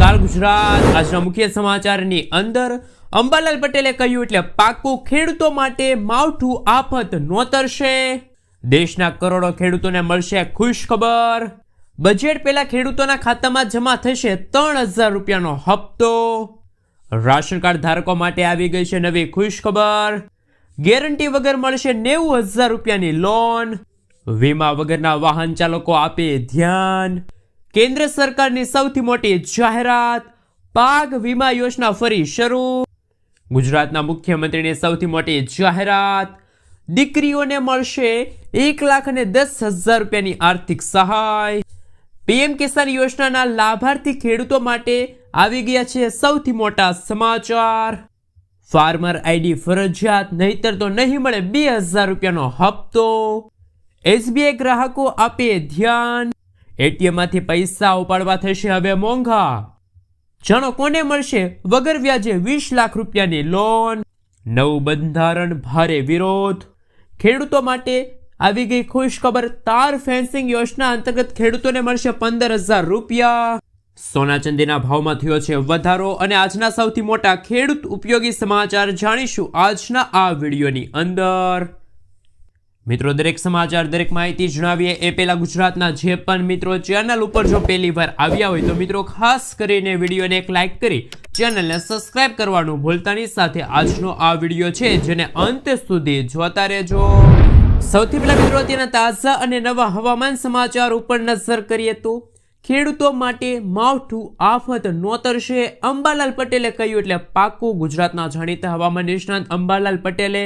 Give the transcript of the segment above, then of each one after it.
નમસ્કાર ગુજરાત આજના મુખ્ય સમાચારની અંદર અંબાલાલ પટેલે કહ્યું એટલે પાકું ખેડૂતો માટે માવઠું આફત નોતરશે. દેશના કરોડો ખેડૂતોને મળશે ખુશ ખબર બજેટ પહેલા ખેડૂતોના ખાતામાં જમા થશે ત્રણ હજાર રૂપિયાનો હપ્તો. રાશન કાર્ડ ધારકો માટે આવી ગઈ છે નવી ખુશ ખબર ગેરંટી વગર મળશે નેવું હજાર રૂપિયાની લોન. વીમા વગરના વાહન ચાલકો આપે ધ્યાન. કેન્દ્ર સરકારની સૌથી મોટી જાહેરાત પાક વીમા યોજના ફરી શરૂ. ગુજરાતના મુખ્યમંત્રીની સૌથી મોટી જાહેરાત દીકરીઓને મળશે એક લાખ અને દસ હજાર રૂપિયાની આર્થિક સહાય. પીએમ કિસાન યોજનાના લાભાર્થી ખેડૂતો માટે આવી ગયા છે સૌથી મોટા સમાચાર. ફાર્મર આઈડી ફરજિયાત, નહીતર તો નહીં મળે બે હજાર રૂપિયાનો હપ્તો. એસબીઆઈ ગ્રાહકો આપે ધ્યાન. એટીએમમાંથી પૈસા ઉપાડવા થશે હવે મોંઘા. જાણો કોને મળશે? વગર વ્યાજે વીસ લાખ રૂપિયાની લોન નવું બંધારણ ભારે વિરોધ. ખેડૂતો માટે આવી ગઈ ખુશ ખબર તાર ફેન્સિંગ યોજના અંતર્ગત ખેડૂતોને મળશે પંદર હજાર રૂપિયા. સોના ચાંદીના ભાવમાં થયો છે વધારો અને આજના સૌથી મોટા ખેડૂત ઉપયોગી સમાચાર જાણીશું આજના આ વિડીયોની અંદર. મિત્રો, દરેક સમાચાર, દરેક માહિતી જણાવીએ એ પહેલા ગુજરાતના જે પણ મિત્રો ચેનલ ઉપર જો પહેલી વાર આવ્યા હોય તો મિત્રો, ખાસ કરીને વિડીયોને એક લાઇક કરી ચેનલને સબસ્ક્રાઇબ કરવાનું ભૂલતાની સાથે આજનો આ વીડિયો છે જેને અંત સુધી જોતા રહેજો. સૌથી પહેલા મિત્રો, અત્યારના તાજા અને નવા હવામાન સમાચાર ઉપર નજર કરીએ તો ખેડૂતો માટે માવઠું આફત નોતરશે. અંબાલાલ પટેલે કહ્યું એટલે પાકું ગુજરાતના જાણીતા હવામાન નિષ્ણાંત અંબાલાલ પટેલે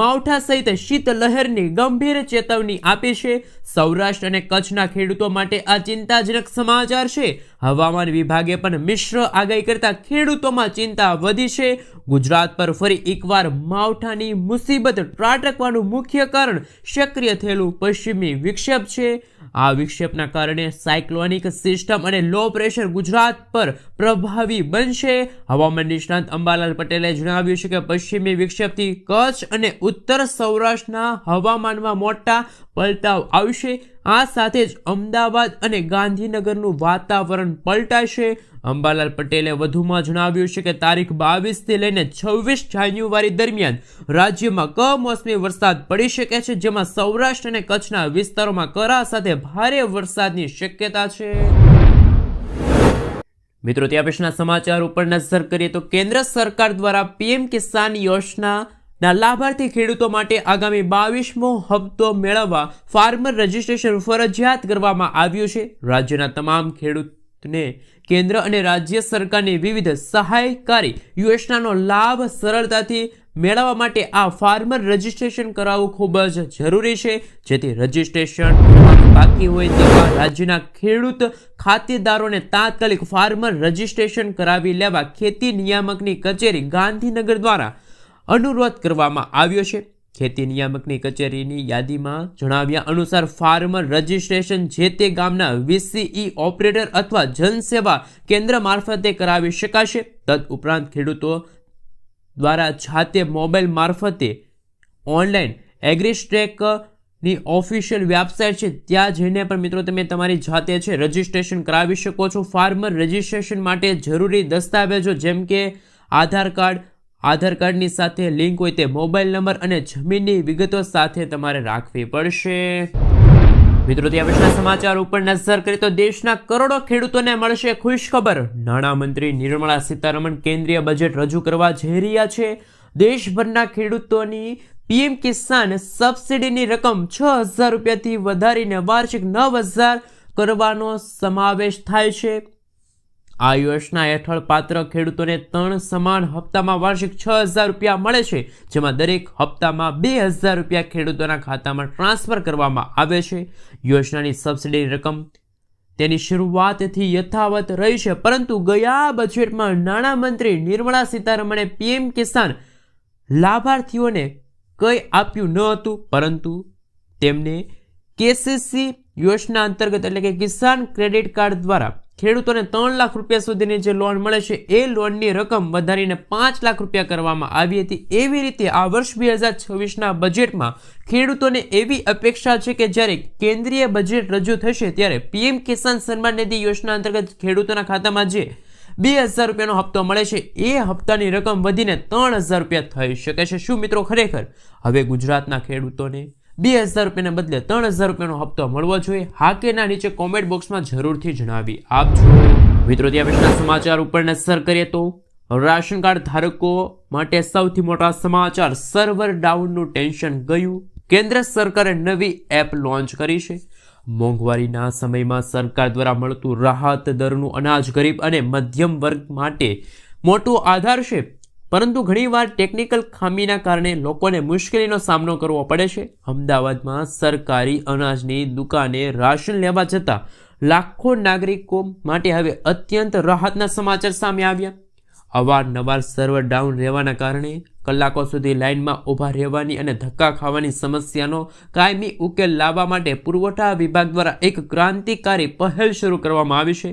માવઠા સહિત શીત લહેરની ગંભીર ચેતવણી આપી છે. સૌરાષ્ટ્ર અને કચ્છના ખેડૂતો માટે આ ચિંતાજનક સમાચાર છે. હવામાન વિભાગે પણ મિશ્ર આગાહી કરતા ખેડૂતોમાં ચિંતા વધી છે. ગુજરાત પર ફરી એકવાર માવઠાની મુસીબત ત્રાટકવાનું મુખ્ય કારણ સક્રિય થયેલું પશ્ચિમી વિક્ષેપ છે. આ વિક્ષેપના કારણે સાયક્લોનિક સિસ્ટમ અને લો પ્રેશર ગુજરાત પર પ્રભાવી બનશે. હવામાન નિષ્ણાંત અંબાલાલ પટેલે જણાવ્યું છે કે પશ્ચિમી વિક્ષેપથી કચ્છ અને ઉત્તર સૌરાષ્ટ્રના હવામાનમાં મોટા પલટાવ આવશે. આ સાથે જ અમદાવાદ અને ગાંધીનગરનું વાતાવરણ પલટાશે. અંબાલાલ પટેલે વધુમાં જણાવ્યું છે કે તારીખ બાવીસથી લઈને છવ્વીસ જાન્યુઆરી દરમિયાન રાજ્યમાં કમોસમી વરસાદ પડી શકે છે, જેમાં સૌરાષ્ટ્ર અને કચ્છના વિસ્તારોમાં કરા સાથે ભારે વરસાદની શક્યતા છે. મિત્રો, ત્યાં પછીના સમાચાર ઉપર નજર કરીએ તો કેન્દ્ર સરકાર દ્વારા પીએમ કિસાન યોજના ના, લાભાર્થી ખેડૂતો માટે આગામી બાવીસમો હપ્તો મેળવવા ફાર્મર રજિસ્ટ્રેશન ફરજિયાત કરવામાં આવ્યું છે. રાજ્યના તમામ ખેડૂતને કેન્દ્ર અને રાજ્ય સરકારની વિવિધ સહાયકારી યોજનાનો લાભ સરળતાથી મેળવવા માટે આ ફાર્મર રજિસ્ટ્રેશન કરાવવું ખૂબ જ જરૂરી છે. જેથી રજિસ્ટ્રેશન બાકી હોય તેવા રાજ્યના ખેડૂત ખાતેદારોને તાત્કાલિક ફાર્મર રજિસ્ટ્રેશન કરાવી લેવા ખેતી નિયામકની કચેરી ગાંધીનગર દ્વારા અનુરોધ કરવામાં આવ્યો છે. ખેતી નિયામકની કચેરીની યાદીમાં જણાવ્યા અનુસાર ફાર્મર રજિસ્ટ્રેશન જે તે ગામના વીસીઈ ઓપરેટર અથવા જનસેવા કેન્દ્ર મારફતે કરાવી શકાશે. તદ ઉપરાંત ખેડૂતો દ્વારા જાતે મોબાઈલ મારફતે ઓનલાઈન એગ્રીસ્ટ્રેકની ઓફિશિયલ વેબસાઇટ છે. ત્યાં જઈને પણ મિત્રો તમે તમારી જાતે છે રજિસ્ટ્રેશન કરાવી શકો છો. ફાર્મર રજિસ્ટ્રેશન માટે જરૂરી દસ્તાવેજો જેમ કે આધાર કાર્ડ આધાર કાર્ડની સાથે લિંક હોય તે મોબાઈલ નંબર અને જમીનની વિગતો સાથે તમારે રાખવી પડશે. મિત્રો, ત્યાં પછીના સમાચાર. ઉપર નજર કરીએ તો દેશના કરોડો ખેડૂતોને મળશે ખુશ ખબર નાણામંત્રી નિર્મળા સીતારમણ કેન્દ્રીય બજેટ રજૂ કરવા જઈ રહ્યા છે. દેશભરના ખેડૂતોની પીએમ કિસાન સબસિડીની રકમ છ હજાર રૂપિયાથી વધારીને વાર્ષિક નવ હજાર કરવાનો સમાવેશ થાય છે. આ યોજના હેઠળ પાત્ર ખેડૂતોને ત્રણ સમાન હપ્તામાં વાર્ષિક છ હજાર રૂપિયા મળે છે, જેમાં દરેક હપ્તામાં બે હજાર રૂપિયા ખેડૂતોના ખાતામાં ટ્રાન્સફર કરવામાં આવે છે. યોજનાની સબસિડીની રકમ તેની શરૂઆતથી યથાવત રહી છે, પરંતુ ગયા બજેટમાં નાણામંત્રી નિર્મળા સીતારમણે પીએમ કિસાન લાભાર્થીઓને કંઈ આપ્યું ન હતું, પરંતુ તેમને કેસીસી યોજના અંતર્ગત એટલે કે કિસાન ક્રેડિટ કાર્ડ દ્વારા ખેડૂતોને ત્રણ લાખ રૂપિયા સુધીની જે લોન મળે છે, એ લોનની રકમ વધારીને પાંચ લાખ રૂપિયા કરવામાં આવી હતી. એવી રીતે આ વર્ષ બે હજાર છવ્વીસના બજેટમાં ખેડૂતોને એવી અપેક્ષા છે કે જ્યારે કેન્દ્રીય બજેટ રજૂ થશે ત્યારે પીએમ કિસાન સન્માન નિધિ યોજના અંતર્ગત ખેડૂતોના ખાતામાં જે બે હજાર રૂપિયાનો હપ્તો મળે છે, એ હપ્તાની રકમ વધીને ત્રણ હજાર રૂપિયા થઈ શકે છે. શું મિત્રો ખરેખર? હવે ગુજરાતના ખેડૂતોને બે હજાર રૂપિયાને બદલે ત્રણ હજાર રૂપિયાનો હપ્તો મળવો જોઈએ. હા કે ના નીચે કોમેન્ટ બોક્સમાં જરૂરથી જણાવી આપજો. મિત્રો, ત્યાં સમાચાર ઉપર નજર કરીએ તો રાશન કાર્ડ ધારકો માટે સૌથી મોટા સમાચાર સર્વર ડાઉનનું ટેન્શન ગયું. કેન્દ્ર સરકારે નવી એપ લોન્ચ કરી છે. મોંઘવારીના સમયમાં સરકાર દ્વારા મળતું રાહત દરનું અનાજ ગરીબ અને મધ્યમ વર્ગ માટે મોટો આધાર છે. પરંતુ ઘણીવાર ટેકનિકલ ખામીના કારણે લોકોને મુશ્કેલીનો સામનો કરવો પડે છે. અમદાવાદમાં સરકારી અનાજની દુકાને રાશન લેવા જતાં લાખો નાગરિકો માટે હવે અત્યંત રાહતના સમાચાર સામે આવ્યા. અવારનવાર સર્વર ડાઉન રહેવાના કારણે કલાકો સુધી લાઇનમાં ઊભા રહેવાની અને ધક્કા ખાવાની સમસ્યાનો કાયમી ઉકેલ લાવવા માટે પુરવઠા વિભાગ દ્વારા એક ક્રાંતિકારી પહેલ શરૂ કરવામાં આવી છે.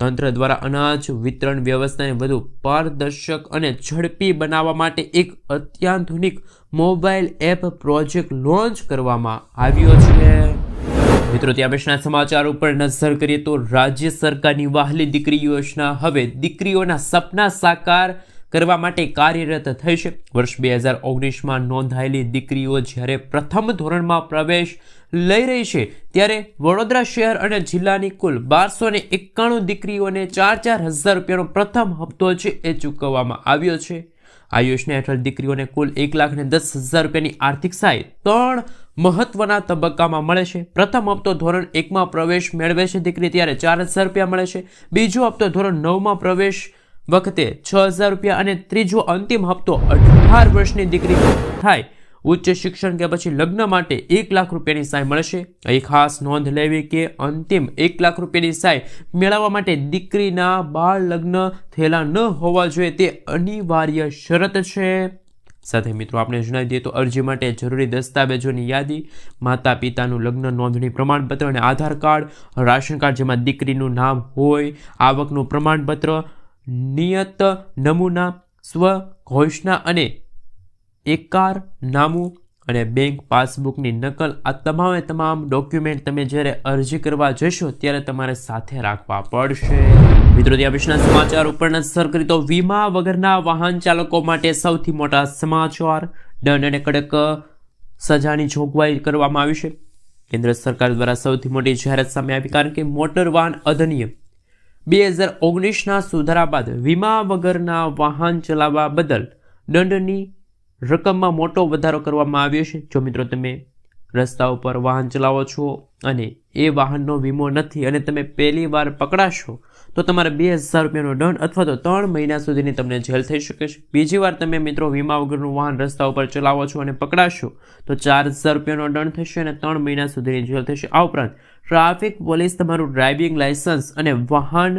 તંત્ર દ્વારા અનાજ વિતરણ વ્યવસ્થાને વધુ પારદર્શક અને ઝડપી બનાવવા માટે એક અત્યાધુનિક મોબાઈલ એપ પ્રોજેક્ટ લોન્ચ કરવામાં આવ્યો છે. મિત્રો, ત્યાં પછીના સમાચાર ઉપર નજર કરીએ તો રાજ્ય સરકારની વહાલી દીકરી યોજના. હવે દીકરીઓના સપના સાકાર કરવા માટે કાર્યરત થઈ છે વર્ષ બે હજાર ઓગણીસમાં નોંધાયેલી દીકરીઓ જ્યારે પ્રથમ ધોરણમાં પ્રવેશ લઈ રહી છે, ત્યારે વડોદરા શહેર અને જિલ્લાની કુલ બારસો ને એકાણું દીકરીઓને ચાર ચાર હજાર રૂપિયાનો પ્રથમ હપ્તો છે એ ચૂકવવામાં આવ્યો છે. આ યોજના હેઠળ દીકરીઓને કુલ એક લાખ ને દસ હજાર રૂપિયાની આર્થિક સહાય ત્રણ મહત્વના તબક્કામાં મળે છે. પ્રથમ હપ્તો ધોરણ એકમાં પ્રવેશ મેળવે છે દીકરી, ત્યારે ચાર હજાર રૂપિયા મળે છે. બીજો હપ્તો ધોરણ નવમાં પ્રવેશ વખતે છ હજાર રૂપિયા અને ત્રીજો અંતિમ હપ્તો અઢાર વર્ષની દીકરી થાય. ઉચ્ચ શિક્ષણ કે પછી લગ્ન માટે એક લાખ રૂપિયાની સહાય મળશે. અહીં ખાસ નોંધ લેવી કે અંતિમ એક લાખ રૂપિયાની સહાય મેળવવા માટે દીકરીના બાળ લગ્ન થયેલા ન હોવા જોઈએ તે અનિવાર્ય શરત છે. સાથે મિત્રો, આપણે જણાવી દઈએ તો અરજી માટે જરૂરી દસ્તાવેજોની યાદી માતા પિતાનું લગ્ન નોંધણી પ્રમાણપત્ર અને આધાર કાર્ડ, રાશન કાર્ડ જેમાં દીકરીનું નામ હોય, આવકનું પ્રમાણપત્ર નિયત નમૂના, સ્વ ઘોષણા અને એકાર નામું અને બેંક પાસબુકની નકલ. આ તમામે તમામ ડોક્યુમેન્ટ તમે જ્યારે અરજી કરવા જશો ત્યારે તમારે સાથે રાખવા પડશે. મિત્રો, ત્યાં વિશેના સમાચાર ઉપર નજર કરી તો વીમા વગરના વાહન ચાલકો માટે સૌથી મોટા સમાચાર. દંડ અને કડક સજાની જોગવાઈ કરવામાં આવી છે. કેન્દ્ર સરકાર દ્વારા સૌથી મોટી જાહેરાત સામે આવી, કારણ કે મોટર વાહન અધિનિયમ બે હજાર ઓગણીસના સુધારા બાદ વીમા વગરના વાહન ચલાવવા બદલ દંડની રકમમાં મોટો વધારો કરવામાં આવ્યો છે. જો મિત્રો તમે રસ્તા ઉપર વાહન ચલાવો છો અને એ વાહનનો વીમો નથી અને તમે પહેલી વાર પકડાશો તો તમારે બે હજાર રૂપિયાનો દંડ અથવા તો ત્રણ મહિના સુધીની તમને જેલ થઈ શકે છે. બીજી વાર તમે મિત્રો વીમા વગરનું વાહન રસ્તા ઉપર ચલાવો છો અને પકડાશો, તો ચાર હજાર રૂપિયાનો દંડ થશે અને ત્રણ મહિના સુધીની જેલ થશે. આ ઉપરાંત ટ્રાફિક પોલીસ તમારું ડ્રાઇવિંગ લાઇસન્સ અને વાહન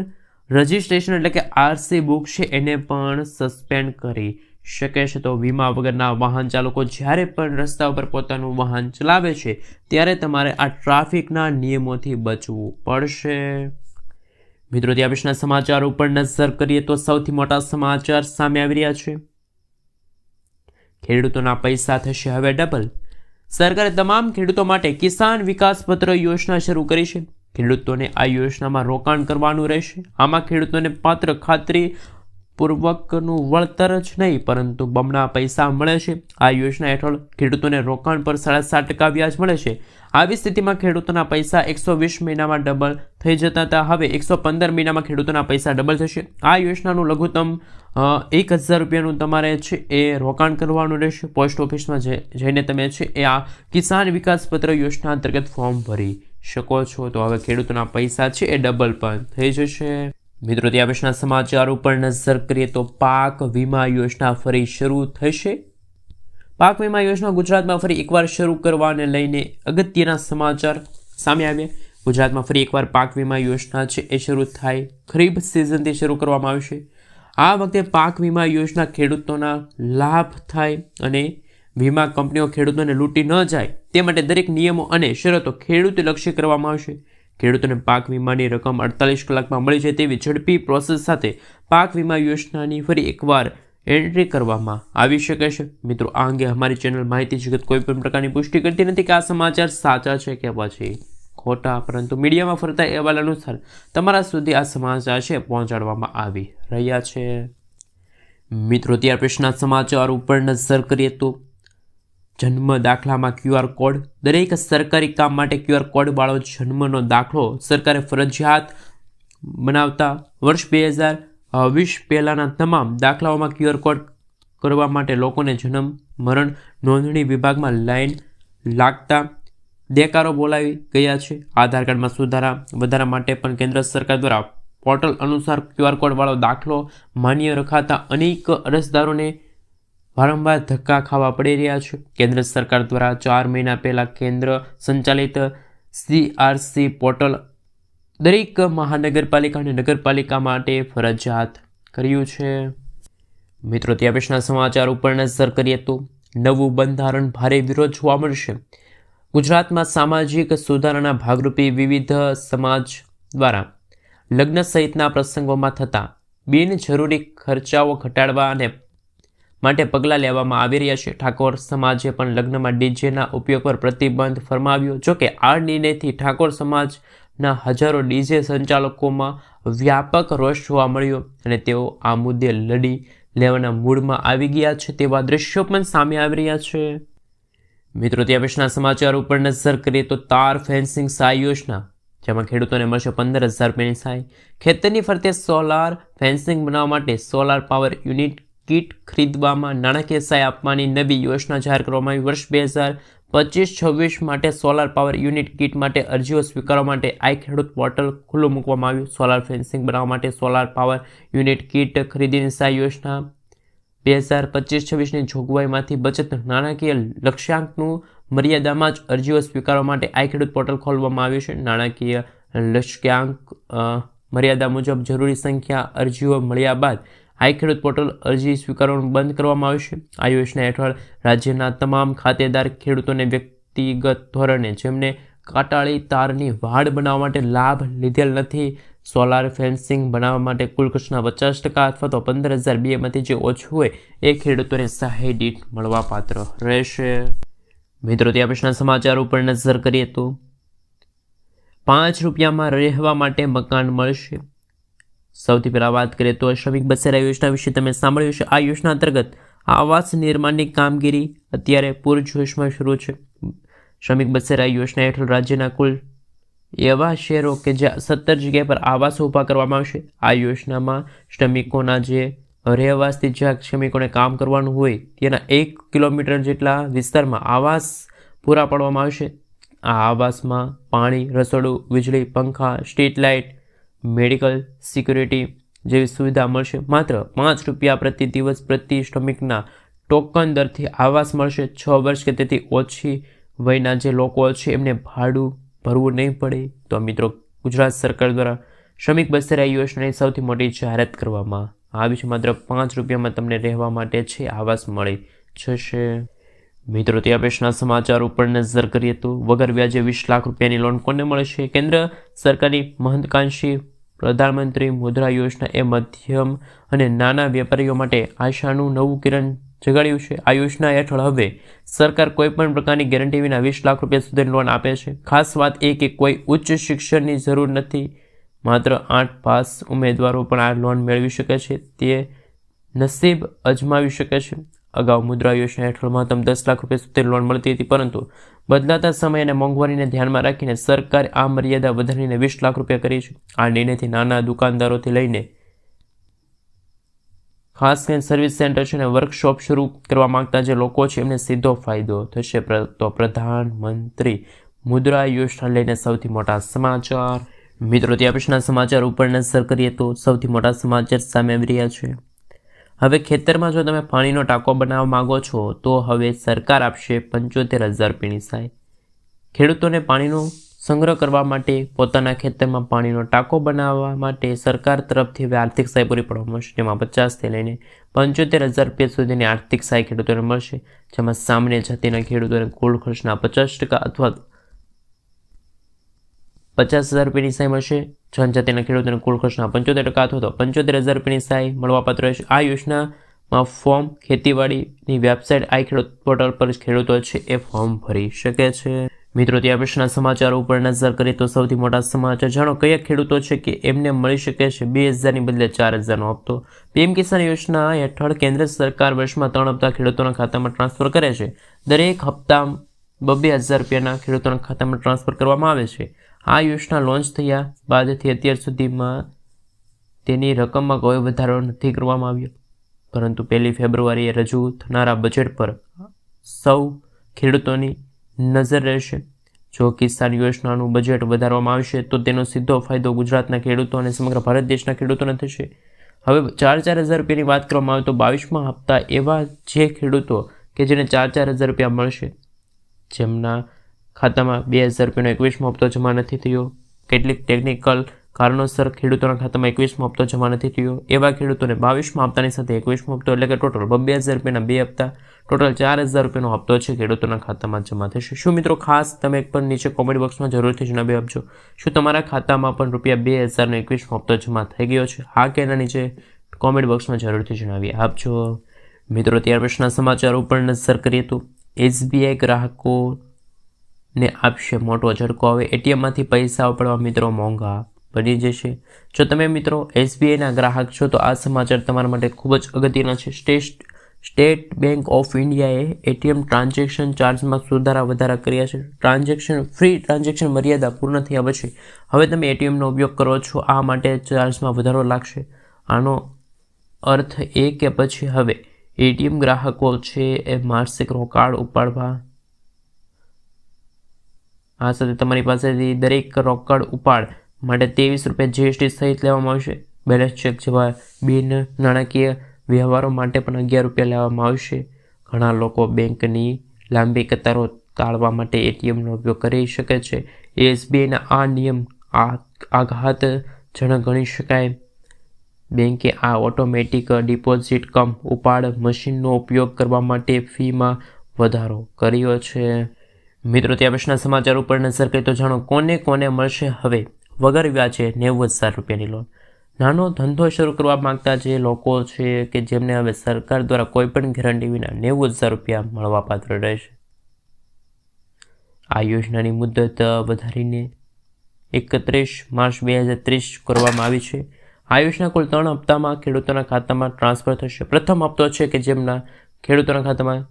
રજિસ્ટ્રેશન એટલે કે આરસી બુક છે એને પણ સસ્પેન્ડ કરી શકે છે. તો વીમા વગરના વાહન ચાલકો જ્યારે પણ રસ્તા ઉપર પોતાનું વાહન ચલાવે છે, ત્યારે તમારે આ ટ્રાફિકના નિયમોથી બચવું પડશે. મિત્રો, ત્યાં પછીના સમાચાર ઉપર નજર કરીએ તો સૌથી મોટા સમાચાર સામે આવી રહ્યા છે. ખેડૂતોના પૈસા થશે હવે ડબલ. સરકારે તમામ ખેડૂતો માટે કિસાન વિકાસ પત્ર યોજના શરૂ કરી છે. ખેડૂતોને આ યોજનામાં રોકાણ કરવાનું રહેશે. આમાં ખેડૂતોને પાત્ર ખાતરી પૂર્વકનું વળતર જ નહીં, પરંતુ બમણા પૈસા મળે છે. આ યોજના હેઠળ ખેડૂતોને રોકાણ પર સાડા સાત ટકા વ્યાજ મળે છે. આવી સ્થિતિમાં ખેડૂતોના પૈસા એકસો વીસ મહિનામાં ડબલ થઈ જતા હતા. હવે એકસો પંદર મહિનામાં ખેડૂતોના પૈસા ડબલ થશે. આ યોજનાનું લઘુત્તમ એક હજાર રૂપિયાનું તમારે છે એ રોકાણ કરવાનું રહેશે. પોસ્ટ ઓફિસમાં જઈને તમે છે એ આ કિસાન વિકાસ પત્ર યોજના અંતર્ગત ફોર્મ ભરી શકો છો. તો હવે ખેડૂતોના પૈસા છે એ ડબલ પણ થઈ જશે. મિત્રો ત્યાં પછીના સમાચાર ઉપર નજર કરીએ તો પાક વીમા યોજના ફરી શરૂ થશે. પાક વીમા યોજના ગુજરાતમાં ફરી એકવાર શરૂ કરવાને લઈને અગત્યના સમાચાર સામે આવ્યા. ગુજરાતમાં ફરી એકવાર પાક વીમા યોજના છે એ શરૂ થાય. ખરીફ સિઝનથી શરૂ કરવામાં આવશે. આ વખતે પાક વીમા યોજના ખેડૂતોના લાભ થાય અને વીમા કંપનીઓ ખેડૂતોને લૂંટી ન જાય. તે માટે દરેક નિયમો અને શરતો ખેડૂતલક્ષી કરવામાં આવશે. ખેડૂતોને પાક વીમાની રકમ અડતાલીસ કલાકમાં મળી જાય તેવી ઝડપી પ્રોસેસ સાથે પાક વીમા યોજનાની ફરી એકવાર એન્ટ્રી કરવામાં આવી શકે છે. મિત્રો, આ અંગે અમારી ચેનલ માહિતી જગત કોઈ પણ પ્રકારની પુષ્ટિ કરતી નથી કે આ સમાચાર સાચા છે કે પછી ખોટા, પરંતુ મીડિયામાં ફરતા અહેવાલ અનુસાર તમારા સુધી આ સમાચાર છે, પહોંચાડવામાં આવી રહ્યા છે. મિત્રો, ત્યાર પછીના સમાચાર ઉપર નજર કરીએ તો જન્મ દાખલામાં ક્યુઆર કોડ, દરેક સરકારી કામ માટે ક્યુઆર કોડવાળો જન્મનો દાખલો સરકારે ફરજિયાત બનાવતા વર્ષ બે હજાર વીસ પહેલાંના તમામ દાખલાઓમાં ક્યુઆર કોડ કરવા માટે લોકોને જન્મ, મરણ નોંધણી વિભાગમાં લાઈન લાગતા દેકારો બોલાવી ગયા છે. આધાર કાર્ડમાં સુધારા વધારા માટે પણ કેન્દ્ર સરકાર દ્વારા પોર્ટલ અનુસાર ક્યુઆર કોડવાળો દાખલો માન્ય રખાતા અનેક અરજદારોને વારંવાર ધક્કા ખાવા પડી રહ્યા છે. કેન્દ્ર સરકાર દ્વારા ચાર મહિના પહેલાં કેન્દ્ર સંચાલિત સીઆરસી પોર્ટલ દરેક મહાનગરપાલિકા અને નગરપાલિકા માટે ફરજિયાત કર્યું છે. મિત્રો ત્યાં પછીના સમાચાર ઉપર નજર કરીએ તો નવું બંધારણ ભારે વિરોધ જોવા મળશે. ગુજરાતમાં સામાજિક સુધારણા ભાગરૂપે વિવિધ સમાજ દ્વારા લગ્ન સહિતના પ્રસંગોમાં થતા બિનજરૂરી ખર્ચાઓ ઘટાડવા અને માટે પગલાં લેવામાં આવી રહ્યા છે. ઠાકોર સમાજે પણ લગ્નમાં ડીજેના ઉપયોગ પર પ્રતિબંધ ફરમાવ્યો. જોકે આ નિર્ણયથી ઠાકોર સમાજના હજારો ડીજે સંચાલકોમાં વ્યાપક રોષ જોવા મળ્યો અને તેઓ આ મુદ્દે લડી લેવાના મૂડમાં આવી ગયા છે. તેવા દ્રશ્યો પણ સામે આવી રહ્યા છે. મિત્રો ત્યાં પછીના સમાચાર ઉપર નજર કરીએ તો તાર ફેન્સિંગ સહાય યોજના, જેમાં ખેડૂતોને મળશે પંદર હજાર રૂપિયાની સહાય. ખેતરની ફરતે સોલાર ફેન્સિંગ બનાવવા માટે સોલાર પાવર યુનિટ કીટ ખરીદવામાં નાણાકીય સહાય આપવાની નવી યોજના જાહેર કરવામાં આવી. વર્ષ બે હજાર પચીસ છવ્વીસ માટે સોલાર પાવર યુનિટ કીટ માટે અરજીઓ સ્વીકારવા માટે આઈ ખેડૂત પોર્ટલ ખુલ્લું મૂકવામાં આવ્યું. સોલાર ફેન્સિંગ બનાવવા માટે સોલાર પાવર યુનિટ કીટ ખરીદીની સહાય યોજના બે હજાર પચીસ છવ્વીસની જોગવાઈમાંથી બચત નાણાકીય લક્ષ્યાંકનું મર્યાદામાં જ અરજીઓ સ્વીકારવા માટે આઈ ખેડૂત પોર્ટલ ખોલવામાં આવ્યું છે. નાણાકીય લક્ષ્યાંક મર્યાદા મુજબ જરૂરી સંખ્યા અરજીઓ મળ્યા બાદ આઈ ખેડૂત પોર્ટલ અરજી સ્વીકારવાનું બંધ કરવામાં આવશે આ યોજના હેઠળ રાજ્યના તમામ ખાતેદાર ખેડૂતોને વ્યક્તિગત ધોરણે જેમને કાટાળી તારની વાડ બનાવવા માટે લાભ લીધેલ નથી, સોલાર ફેન્સિંગ બનાવવા માટે કુલ ખર્ચના પચાસ ટકા અથવા તો પંદર હજાર બેમાંથી જે ઓછું હોય એ ખેડૂતોને સહાય દીઠ મળવાપાત્ર રહેશે. મિત્રો ત્યાં પછીના સમાચાર ઉપર નજર કરીએ તો પાંચ રૂપિયામાં રહેવા માટે મકાન મળશે. સૌથી પહેલાં વાત કરીએ તો શ્રમિક બસેરા યોજના વિશે તમે સાંભળ્યું છે આ યોજના અંતર્ગત આવાસ નિર્માણની કામગીરી અત્યારે પૂરજોશમાં શરૂ છે. શ્રમિક બસેરા યોજના હેઠળ રાજ્યના કુલ એવા શહેરો કે જ્યાં સત્તર જગ્યા પર આવાસો ઊભા કરવામાં આવશે. આ યોજનામાં શ્રમિકોના જે રહેવાસથી જ્યાં શ્રમિકોને કામ કરવાનું હોય, તેના એક કિલોમીટર જેટલા વિસ્તારમાં આવાસ પૂરા પાડવામાં આવશે. આ આવાસમાં પાણી, રસોડું, વીજળી, પંખા, સ્ટ્રીટ લાઇટ મેડિકલ, સિક્યુરિટી જેવી સુવિધા મળશે. માત્ર પાંચ રૂપિયા પ્રતિ દિવસ પ્રતિ શ્રમિકના ટોકન દરથી આવાસ મળશે. છ વર્ષ કે તેથી ઓછી વયના જે લોકો છે, એમને ભાડું ભરવું નહીં પડે. તો મિત્રો, ગુજરાત સરકાર દ્વારા શ્રમિક બસેરા યોજનાની સૌથી મોટી જાહેરાત કરવામાં આવી છે. માત્ર પાંચ રૂપિયામાં તમને રહેવા માટે છે, આવાસ મળી જશે. મિત્રો ત્યાં પેશના સમાચાર ઉપર નજર કરીએ તો વગર વ્યાજે વીસ લાખ રૂપિયાની લોન કોને મળે છે? કેન્દ્ર સરકારની મહત્વાકાંક્ષી પ્રધાનમંત્રી મુદ્રા યોજના એ મધ્યમ અને નાના વેપારીઓ માટે આશાનું નવું કિરણ જગાડ્યું છે. આ યોજના હેઠળ હવે સરકાર કોઈપણ પ્રકારની ગેરંટી વિના વીસ લાખ રૂપિયા સુધીની લોન આપે છે. ખાસ વાત એ કે કોઈ ઉચ્ચ શિક્ષણની જરૂર નથી. માત્ર આઠ પાસ ઉમેદવારો પણ આ લોન મેળવી શકે છે. તે નસીબ અજમાવી શકે છે. અગાઉ મુદ્રા યોજના હેઠળ મહત્તમ દસ લાખ રૂપિયા સુધી લોન મળતી હતી, પરંતુ બદલાતા સમય અને મોંઘવારીને ધ્યાનમાં રાખીને સરકારે આ મર્યાદા વધારીને વીસ લાખ રૂપિયા કરી છે. આ નિર્ણયથી નાના દુકાનદારોથી લઈને ખાસ કરીને સર્વિસ સેન્ટર છે અને વર્કશોપ શરૂ કરવા માંગતા જે લોકો છે, એમને સીધો ફાયદો થશે. તો પ્રધાનમંત્રી મુદ્રા યોજના લઈને સૌથી મોટા સમાચાર. મિત્રો ત્યાં પછીના સમાચાર ઉપર નજર કરીએ તો સૌથી મોટા સમાચાર સામે આવી રહ્યા છે. હવે ખેતરમાં જો તમે પાણીનો ટાંકો બનાવવા માગો છો, તો હવે સરકાર આપશે પંચોતેર હજાર પીણી સહાય ખેડૂતોને પાણીનો સંગ્રહ કરવા માટે, પોતાના ખેતરમાં પાણીનો ટાંકો બનાવવા માટે સરકાર તરફથી હવે આર્થિક સહાય પૂરી પાડવામાં આવશે જેમાં પચાસથી લઈને પંચોતેર હજાર રૂપિયા સુધીની આર્થિક સહાય ખેડૂતોને મળશે. જેમાં સામાન્ય જાતિના ખેડૂતોને કુલ ખર્ચના પચાસ ટકા અથવા પચાસ હજાર રૂપિયાની સહાય મળશે. જનજાતિના ખેડૂતોને કુલ ખર્ચના પંચોતેર ટકા અથવા તો પંચોતેર હજાર રૂપિયાની સહાય મળવાપાત્ર રહેશે આ યોજનામાં ફોર્મ ખેતીવાડીની વેબસાઇટ આઈ ખેડૂત પોર્ટલ પર ખેડૂતો છે એ ફોર્મ ભરી શકે છે. મિત્રો ત્યાં પછીના સમાચારો ઉપર નજર કરીએ તો સૌથી મોટા સમાચાર. જાણો કયા ખેડૂતો છે કે એમને મળી શકે છે? બે હજારની બદલે ચાર હજારનો હપ્તો. પીએમ કિસાન યોજના હેઠળ કેન્દ્ર સરકાર વર્ષમાં ત્રણ હપ્તા ખેડૂતોના ખાતામાં ટ્રાન્સફર કરે છે. દરેક હપ્તા બબ્બે હજાર રૂપિયાના ખેડૂતોના ખાતામાં ટ્રાન્સફર કરવામાં આવે છે. આ યોજના લોન્ચ થયા બાદથી અત્યાર સુધીમાં તેની રકમમાં કોઈ વધારો નથી કરવામાં આવ્યો. પરંતુ પહેલી ફેબ્રુઆરીએ રજૂ થનારા બજેટ પર સૌ ખેડૂતોની નજર રહેશે. જો કિસાન યોજનાનું બજેટ વધારવામાં આવશે, તો તેનો સીધો ફાયદો ગુજરાતના ખેડૂતો અને સમગ્ર ભારત દેશના ખેડૂતોને થશે. હવે ચાર ચાર હજાર રૂપિયાની વાત કરવામાં આવે તો બાવીસમાં હપ્તા એવા જે ખેડૂતો કે જેને ચાર ચાર હજાર રૂપિયા મળશે, જેમના ખાતામાં બે હજાર રૂપિયાનો એકવીસમો હપ્તો જમા નથી થયો. કેટલીક ટેકનિકલ કારણોસર ખેડૂતોના ખાતામાં એકવીસમો હપ્તો જમા નથી થયો. એવા ખેડૂતોને બાવીસમાં હપ્તાની સાથે એકવીસમો હપ્તો એટલે કે ટોટલ બબ્બે હજાર રૂપિયાના બે હપ્તા ટોટલ ચાર હજાર રૂપિયાનો હપ્તો છે ખેડૂતોના ખાતામાં જમા થશે. શું મિત્રો ખાસ તમે એક પણ નીચે કોમેન્ટ બોક્સમાં જરૂરથી જણાવી આપજો. શું તમારા ખાતામાં પણ રૂપિયા બે હજારનો એકવીસમો હપ્તો જમા થઈ ગયો છે? હા કે એના નીચે કોમેન્ટ બોક્સમાં જરૂરથી જણાવી આપજો. મિત્રો, ત્યાર પછીના સમાચાર ઉપર નજર કરીએ તો એસબીઆઈ ગ્રાહકો ને આપશે. મોટો ઝટકો હવે એટીએમમાંથી પૈસા ઉપાડવા મિત્રો મોંઘા બની જશે. જો તમે મિત્રો એસબીઆઈના ગ્રાહક છો, તો આ સમાચાર તમારા માટે ખૂબ જ અગત્યના છે. સ્ટેટ સ્ટેટ બેંક ઓફ ઇન્ડિયાએ એટીએમ ટ્રાન્ઝેક્શન ચાર્જમાં સુધારા વધારા કર્યા છે. ટ્રાન્ઝેક્શન, ફ્રી ટ્રાન્ઝેક્શન મર્યાદા પૂર્ણ થયા પછી હવે તમે એટીએમનો ઉપયોગ કરો છો, આ માટે ચાર્જમાં વધારો લાગશે. આનો અર્થ એ કે પછી હવે એટીએમ ગ્રાહકો છે એ માસિક રોકાણ ઉપાડવા આ સાથે તમારી પાસેથી દરેક રોકડ ઉપાડ માટે ત્રેવીસ રૂપિયા જીએસટી સહિત લેવામાં આવશે. બેલેન્સ ચેક જેવા બિન નાણાકીય વ્યવહારો માટે પણ અગિયાર રૂપિયા લેવામાં આવશે. ઘણા લોકો બેંકની લાંબી કતારો ટાળવા માટે એટીએમનો ઉપયોગ કરી શકે છે. એસબીઆઈના આ નિયમ આ આઘાતજનક ગણી શકાય. બેંકે આ ઓટોમેટિક ડિપોઝિટ કમ ઉપાડ મશીનનો ઉપયોગ કરવા માટે ફીમાં વધારો કર્યો છે. મિત્રો ત્યાં પછીના સમાચાર ઉપર નજર કરી તો જાણો કોને કોને મળશે હવે વગર વ્યાજે નેવું હજાર રૂપિયાની લોન નાનો ધંધો શરૂ કરવા માગતા જે લોકો છે કે જેમને હવે સરકાર દ્વારા કોઈ પણ ગેરંટી વિના નેવું હજાર રૂપિયા મળવાપાત્ર રહેશે. આ યોજનાની મુદત વધારીને એકત્રીસ માર્ચ બે હજાર ત્રીસ કરવામાં આવી છે. આ યોજના કુલ ત્રણ હપ્તામાં ખેડૂતોના ખાતામાં ટ્રાન્સફર થશે. પ્રથમ હપ્તો છે કે જેમના ખેડૂતોના ખાતામાં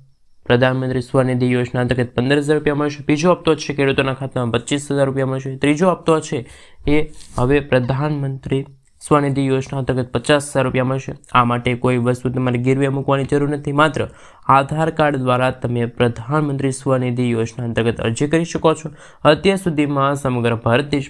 પ્રધાનમંત્રી સ્વનિધિ યોજના અંતર્ગત પંદર હજાર રૂપિયા મળશે. બીજો હપ્તો છે, ખેડૂતોના ખાતામાં પચીસ હજાર રૂપિયા મળશે. ત્રીજો હપ્તો છે, એ હવે પ્રધાનમંત્રી સ્વનિધિ યોજના અંતર્ગત પચાસ હજાર રૂપિયા મળશે. આ માટે કોઈ વસ્તુ તમારે ગીરવે મૂકવાની જરૂર નથી. માત્ર આધાર કાર્ડ દ્વારા તમે પ્રધાનમંત્રી સ્વનિધિ યોજના અંતર્ગત અરજી કરી શકો છો. અત્યાર સુધીમાં સમગ્ર ભારત દેશ